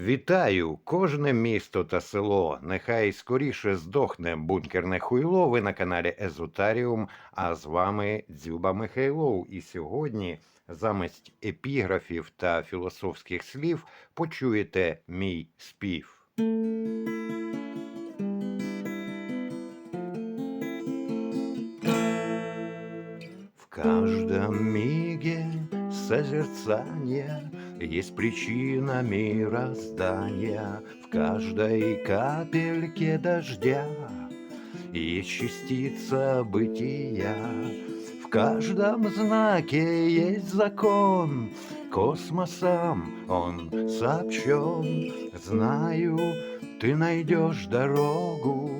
Вітаю! Кожне місто та село. Нехай скоріше здохне бункерне хуйло. Ви на каналі Езотаріум. А з вами Дзюба Михайлов. І сьогодні, замість епіграфів та філософських слів, почуєте мій спів. В каждом миге созерцания Есть причина мироздания В каждой капельке дождя. Есть частица бытия В каждом знаке. Есть закон Космосом он сообщен. Знаю, ты найдешь дорогу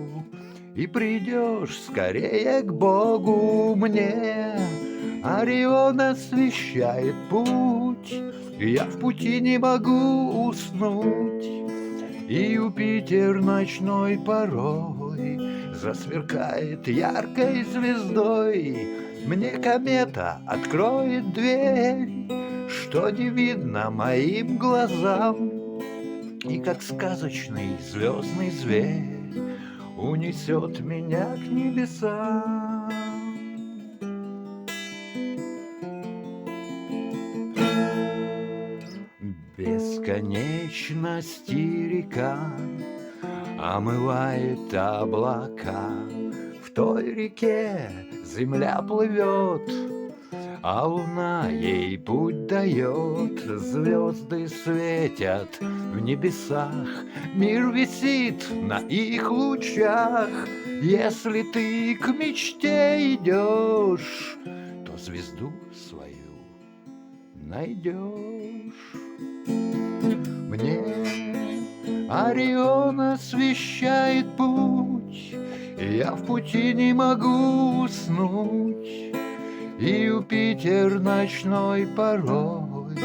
и придешь скорее к Богу. Мне. Орион освещает путь, я в пути не могу уснуть. И Юпитер ночной порой засверкает яркой звездой. Мне комета откроет дверь, что не видно моим глазам. И как сказочный звездный зверь унесет меня к небесам. Бесконечности река омывает облака. В той реке земля плывет, а луна ей путь дает, звезды светят в небесах, мир висит на их лучах. Если ты к мечте идешь, то звезду свою найдешь. Мне. Орион освещает путь, я в пути не могу уснуть. И Юпитер ночной порой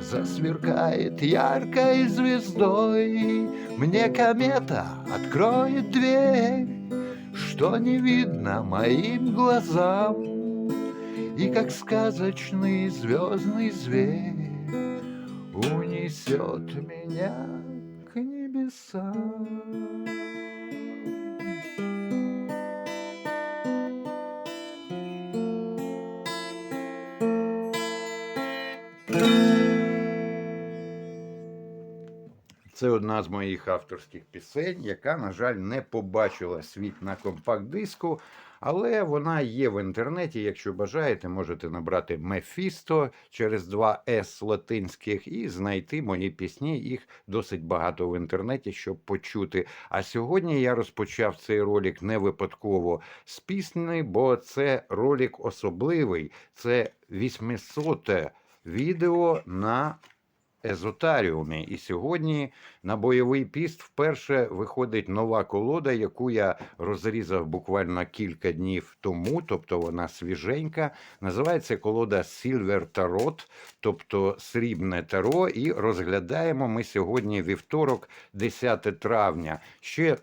Засверкает яркой звездой. Мне комета откроет дверь Что не видно моим глазам. И как сказочный звездный зверь Унесет меня к небесам. Це одна з моїх авторських пісень, яка, на жаль, не побачила світ на компакт-диску, але вона є в інтернеті. Якщо бажаєте, можете набрати Мефісто через два С латинських і знайти мої пісні. Їх досить багато в інтернеті, щоб почути. А сьогодні я розпочав цей ролик не випадково з пісні, бо це ролик особливий. Це 800 відео на езотаріумі. І сьогодні на бойовий піст вперше виходить нова колода, яку я розрізав буквально кілька днів тому, тобто вона свіженька. Називається колода Silver Tarot, тобто срібне таро. І розглядаємо ми сьогодні вівторок, 10 травня. Ще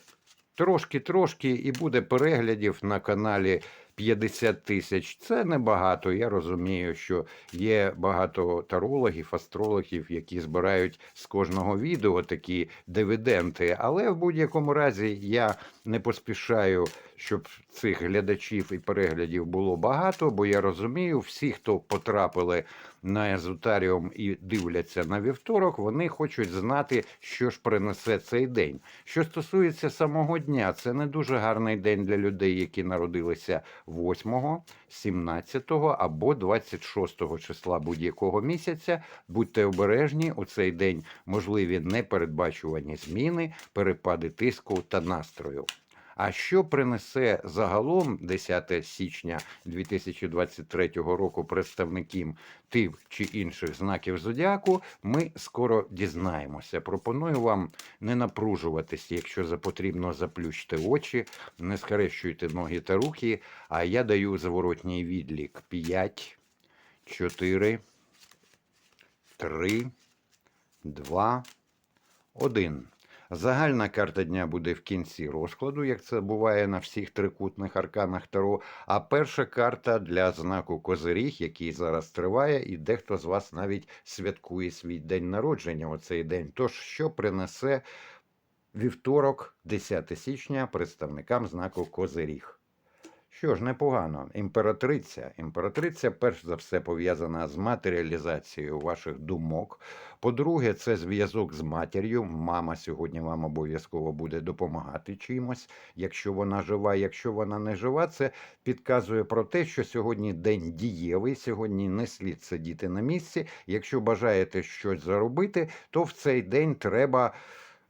трошки-трошки і буде переглядів на каналі. 50 тисяч це небагато. Я розумію, що є багато тарологів, астрологів, які збирають з кожного відео такі дивіденти. Але в будь-якому разі я не поспішаю, щоб цих глядачів і переглядів було багато, бо я розумію, всі, хто потрапили на езотаріум і дивляться на вівторок, вони хочуть знати, що ж принесе цей день. Що стосується самого дня, це не дуже гарний день для людей, які народилися 8, 17 або 26 числа будь-якого місяця. Будьте обережні у цей день можливі непередбачувані зміни, перепади тиску та настрою. А що принесе загалом 10 січня 2023 року представників тих чи інших знаків зодіаку, ми скоро дізнаємося. Пропоную вам не напружуватися, якщо потрібно заплющте очі, не схрещуйте ноги та руки. А я даю заворотній відлік 5, 4, 3, 2, 1. Загальна карта дня буде в кінці розкладу, як це буває на всіх трикутних арканах Таро. А перша карта для знаку Козиріг, який зараз триває, і дехто з вас навіть святкує свій день народження у цей день. Тож, що принесе вівторок, 10 січня, представникам знаку Козиріг? Що ж, непогано. Імператриця. Імператриця, перш за все, пов'язана з матеріалізацією ваших думок. По-друге, це зв'язок з матір'ю. Мама сьогодні вам обов'язково буде допомагати чимось. Якщо вона жива, якщо вона не жива, це підказує про те, що сьогодні день дієвий, сьогодні не слід сидіти на місці. Якщо бажаєте щось заробити, то в цей день треба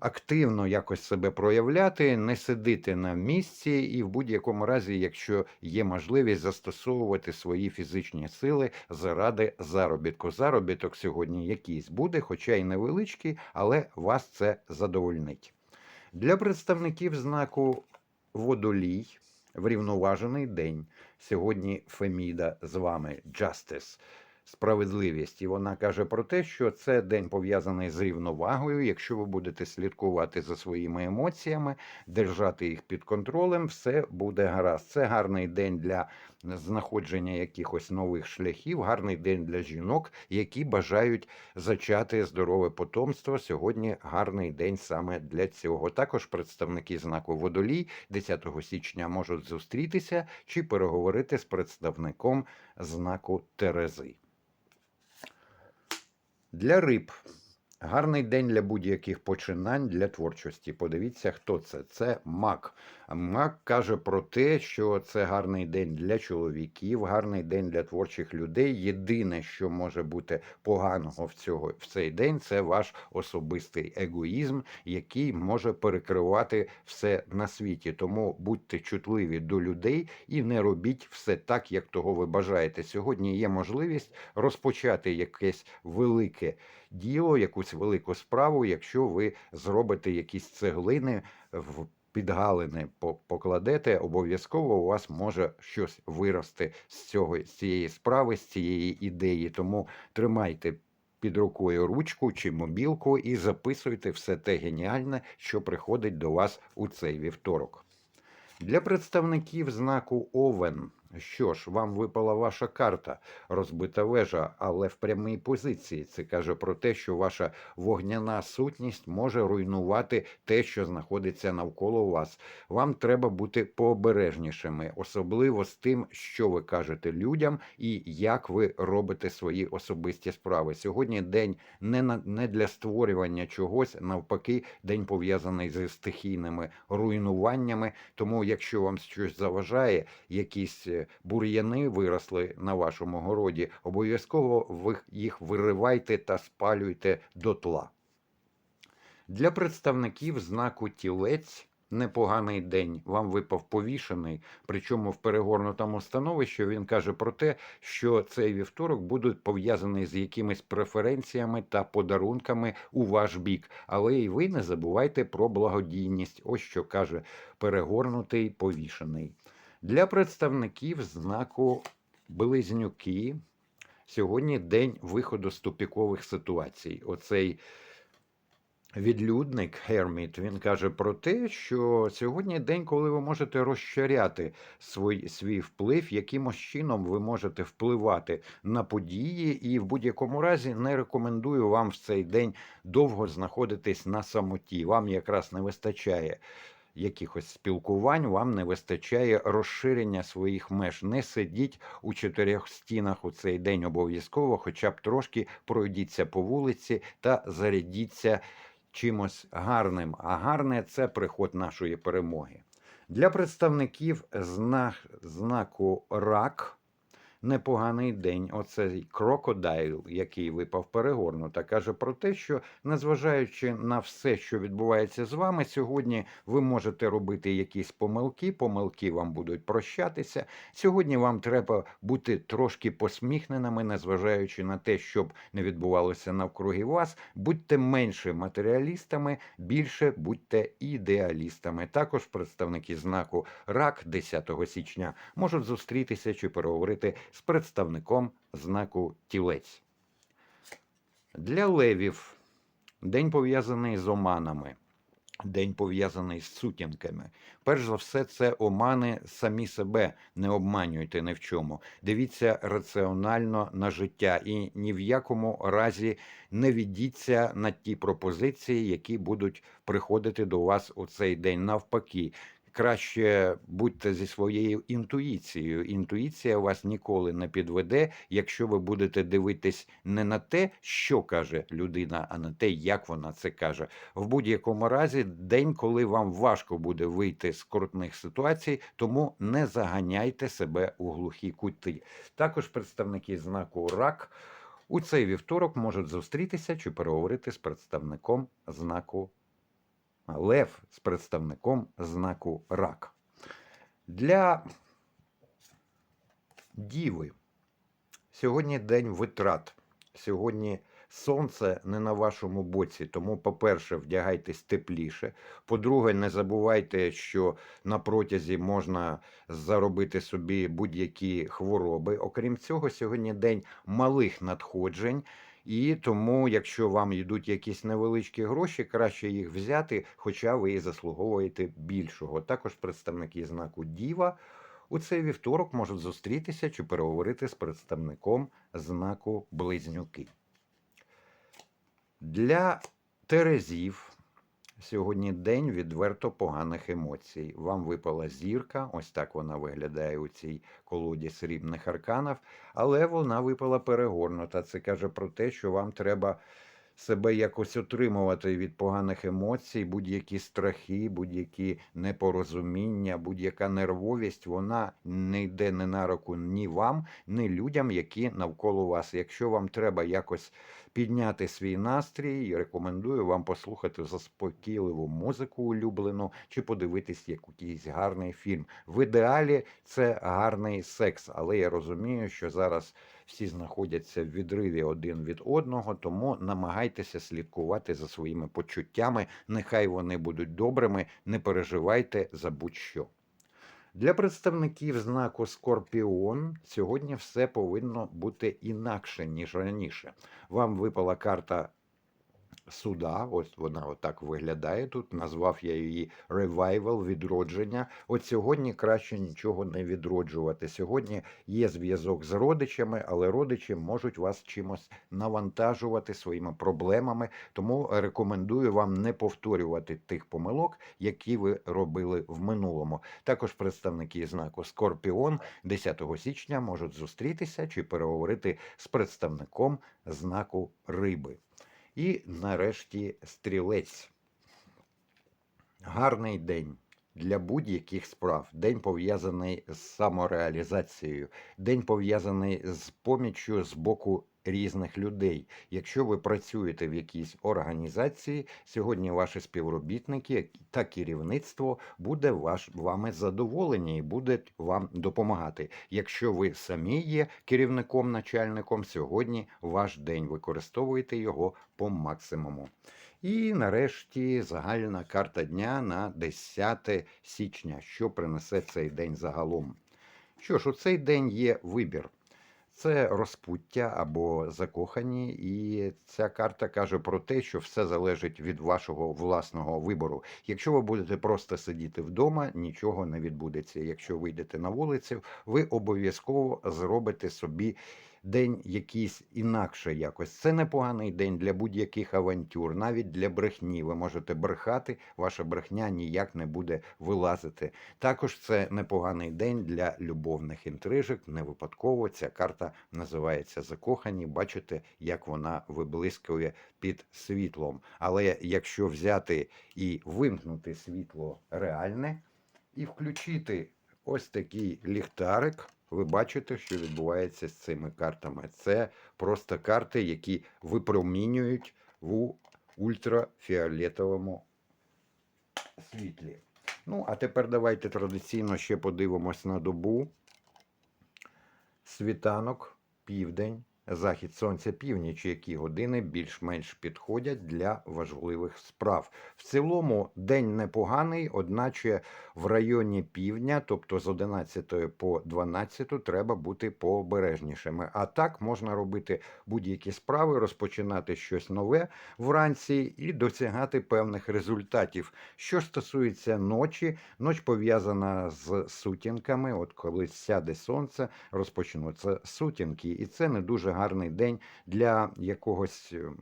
активно якось себе проявляти, не сидити на місці, і в будь-якому разі, якщо є можливість застосовувати свої фізичні сили заради заробітку. Заробіток сьогодні якийсь буде, хоча й невеличкий, але вас це задовольнить. Для представників знаку водолій врівноважений день. Сьогодні Феміда з вами Justice справедливість. І вона каже про те, що це день пов'язаний з рівновагою. Якщо ви будете слідкувати за своїми емоціями, держати їх під контролем, все буде гаразд. Це гарний день для знаходження якихось нових шляхів, гарний день для жінок, які бажають зачати здорове потомство. Сьогодні гарний день саме для цього. Також представники знаку водолій 10 січня можуть зустрітися чи переговорити з представником знаку Терези. Для риб гарний день для будь-яких починань для творчості. Подивіться, хто це. Це мак. Мак каже про те, що це гарний день для чоловіків, гарний день для творчих людей. Єдине, що може бути поганого в цього в цей день, це ваш особистий егоїзм, який може перекривати все на світі. Тому будьте чутливі до людей і не робіть все так, як того ви бажаєте. Сьогодні є можливість розпочати якесь велике діло, якусь велику справу, якщо ви зробите якісь цеглини в підгалини по- покладете, обов'язково у вас може щось вирости з цього з цієї справи, з цієї ідеї. Тому тримайте. Під рукою ручку чи мобілку і записуйте все те геніальне, що приходить до вас у цей вівторок. Для представників знаку Овен. Що ж, вам випала ваша карта, розбита вежа, але в прямій позиції. Це каже про те, що ваша вогняна сутність може руйнувати те, що знаходиться навколо вас. Вам треба бути пообережнішими, особливо з тим, що ви кажете людям і як ви робите свої особисті справи. Сьогодні день не на не для створювання чогось, навпаки, день пов'язаний зі стихійними руйнуваннями. Тому, якщо вам щось заважає, якісь е, бур'яни виросли на вашому городі, обов'язково ви їх виривайте та спалюйте дотла. Для представників знаку тілець непоганий день. Вам випав повішений, причому в перегорнутому становищі він каже про те, що цей вівторок буде пов'язаний з якимись преференціями та подарунками у ваш бік. Але і ви не забувайте про благодійність. Ось що каже перегорнутий повішений. Для представників знаку Близнюки сьогодні день виходу з тупікових ситуацій. Оцей відлюдник Герміт він каже про те, що сьогодні день, коли ви можете розширяти свій, свій вплив, якимось чином ви можете впливати на події, і в будь-якому разі не рекомендую вам в цей день довго знаходитись на самоті. Вам якраз не вистачає якихось спілкувань, вам не вистачає розширення своїх меж. Не сидіть у чотирьох стінах у цей день обов'язково, хоча б трошки пройдіться по вулиці та зарядіться чимось гарним. А гарне це приход нашої перемоги. Для представників знак, знаку рак непоганий день. Оцей крокодайл, який випав перегорнута, каже про те, що незважаючи на все, що відбувається з вами, сьогодні ви можете робити якісь помилки, помилки вам будуть прощатися. Сьогодні вам треба бути трошки посміхненими, незважаючи на те, щоб не відбувалося навкруги вас. Будьте менше матеріалістами, більше будьте ідеалістами. Також представники знаку РАК 10 січня можуть зустрітися чи переговорити з представником знаку тілець. Для левів день пов'язаний з оманами. День пов'язаний з сутінками. Перш за все, це омани самі себе. Не обманюйте ні в чому. Дивіться раціонально на життя і ні в якому разі не віддіться на ті пропозиції, які будуть приходити до вас у цей день. Навпаки, краще будьте зі своєю інтуїцією. Інтуїція вас ніколи не підведе, якщо ви будете дивитись не на те, що каже людина, а на те, як вона це каже. В будь-якому разі, день, коли вам важко буде вийти з скрутних ситуацій, тому не заганяйте себе у глухі кути. Також представники знаку РАК у цей вівторок можуть зустрітися чи переговорити з представником знаку Лев, з представником знаку РАК. Для Діви сьогодні день витрат. Сьогодні сонце не на вашому боці, тому, по-перше, вдягайтесь тепліше. По-друге, не забувайте, що на протязі можна заробити собі будь-які хвороби. Окрім цього, сьогодні день малих надходжень. І тому, якщо вам йдуть якісь невеличкі гроші, краще їх взяти, хоча ви і заслуговуєте більшого. Також представники знаку Діва у цей вівторок можуть зустрітися чи переговорити з представником знаку Близнюки. Для Терезів сьогодні день відверто поганих емоцій. Вам випала зірка, ось так вона виглядає у цій колоді срібних арканів, але вона випала перегорнута. Це каже про те, що вам треба себе якось отримувати від поганих емоцій, будь-які страхи, будь-які непорозуміння, будь-яка нервовість, вона не йде не на руку ні вам, ні людям, які навколо вас. Якщо вам треба якось підняти свій настрій, рекомендую вам послухати заспокійливу музику улюблену чи подивитись якийсь гарний фільм. В ідеалі це гарний секс, але я розумію, що зараз всі знаходяться в відриві один від одного, тому намагайтеся слідкувати за своїми почуттями. Нехай вони будуть добрими, не переживайте за будь-що. Для представників знаку Скорпіон сьогодні все повинно бути інакше, ніж раніше. Вам випала карта суда, ось вона отак виглядає тут. Назвав я її Revival, відродження. От сьогодні краще нічого не відроджувати. Сьогодні є зв'язок з родичами, але родичі можуть вас чимось навантажувати своїми проблемами. Тому рекомендую вам не повторювати тих помилок, які ви робили в минулому. Також представники знаку Скорпіон 10 січня можуть зустрітися чи переговорити з представником знаку Риби. І нарешті стрілець. Гарний день для будь-яких справ. День пов'язаний з самореалізацією, день пов'язаний з поміччю з боку різних людей. Якщо ви працюєте в якійсь організації, сьогодні ваші співробітники та керівництво буде ваш, вами задоволені і будуть вам допомагати. Якщо ви самі є керівником, начальником, сьогодні ваш день використовуйте його по максимуму. І нарешті загальна карта дня на 10 січня, що принесе цей день загалом. Що ж, у цей день є вибір. Це розпуття або закохані, і ця карта каже про те, що все залежить від вашого власного вибору. Якщо ви будете просто сидіти вдома, нічого не відбудеться. Якщо вийдете на вулицю, ви обов'язково зробите собі день якийсь інакше якось. Це непоганий день для будь-яких авантюр, навіть для брехні. Ви можете брехати, ваша брехня ніяк не буде вилазити. Також це непоганий день для любовних інтрижок. Не випадково ця карта називається Закохані. Бачите, як вона виблискує під світлом. Але якщо взяти і вимкнути світло реальне і включити ось такий ліхтарик. Ви бачите, що відбувається з цими картами. Це просто карти, які випромінюють в ультрафіолетовому світлі. Ну, а тепер давайте традиційно ще подивимось на добу. Світанок, південь, захід сонця, північ, які години більш-менш підходять для важливих справ. В цілому день непоганий, одначе в районі півдня, тобто з 11 по 12, треба бути пообережнішими. А так можна робити будь-які справи, розпочинати щось нове вранці і досягати певних результатів. Що стосується ночі, ноч пов'язана з сутінками. От коли сяде сонце, розпочнуться сутінки, і це не дуже гарний день для якогось. ем,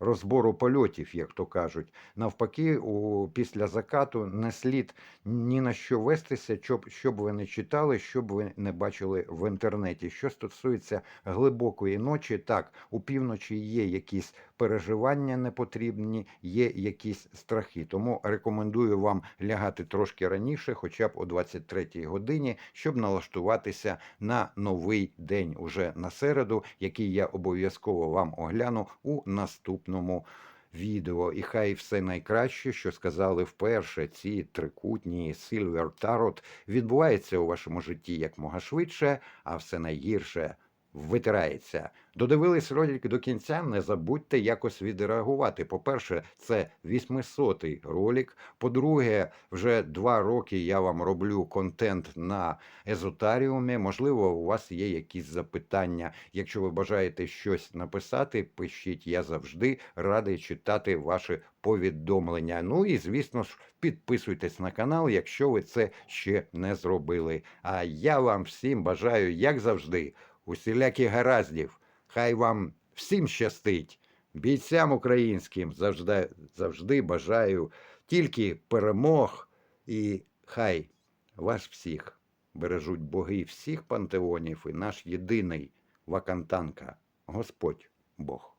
Розбору польотів, як то кажуть, навпаки, у після закату не слід ні на що вестися, щоб, щоб ви не читали, щоб ви не бачили в інтернеті. Що стосується глибокої ночі, так у півночі є якісь переживання непотрібні, є якісь страхи. Тому рекомендую вам лягати трошки раніше, хоча б о 23-й годині, щоб налаштуватися на новий день уже на середу, який я обов'язково вам огляну у наступному. Відео, і хай все найкраще, що сказали вперше, ці трикутні Silver Tarot відбувається у вашому житті якмога швидше, а все найгірше витирається. Додивились ролик до кінця. Не забудьте якось відреагувати. По-перше, це 800-й ролик. По-друге, вже два роки я вам роблю контент на езотаріумі. Можливо, у вас є якісь запитання. Якщо ви бажаєте щось написати, пишіть. Я завжди радий читати ваші повідомлення. Ну і звісно ж, підписуйтесь на канал, якщо ви це ще не зробили. А я вам всім бажаю, як завжди, усіляких гараздів. Хай вам всім щастить. Бійцям українським завжди, завжди бажаю тільки перемог і хай вас всіх бережуть боги всіх пантеонів і наш єдиний вакантанка, Господь Бог.